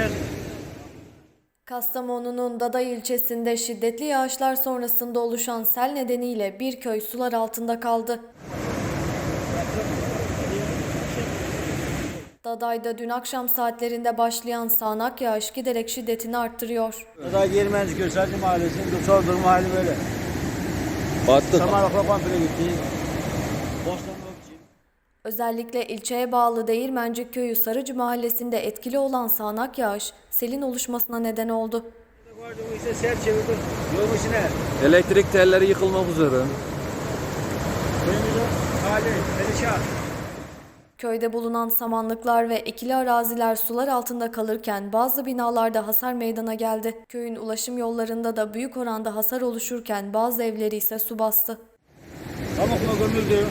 Gel. Kastamonu'nun Daday ilçesinde şiddetli yağışlar sonrasında oluşan sel nedeniyle bir köy sular altında kaldı. Daday'da dün akşam saatlerinde başlayan sağanak yağış giderek şiddetini arttırıyor. Daha Germenci Köşerli Mahallesi'nin Çordur Mahalle böyle. Battık. Samarokla komple gitti. Bostanlıkçı. Özellikle ilçeye bağlı Değirmencik Köyü Sarıcı mahallesinde etkili olan sağanak yağış selin oluşmasına neden oldu. Elektrik telleri yıkılmak üzere. Köyde bulunan samanlıklar ve ekili araziler sular altında kalırken bazı binalarda hasar meydana geldi. Köyün ulaşım yollarında da büyük oranda hasar oluşurken bazı evleri ise su bastı. Pamukla gömüldü.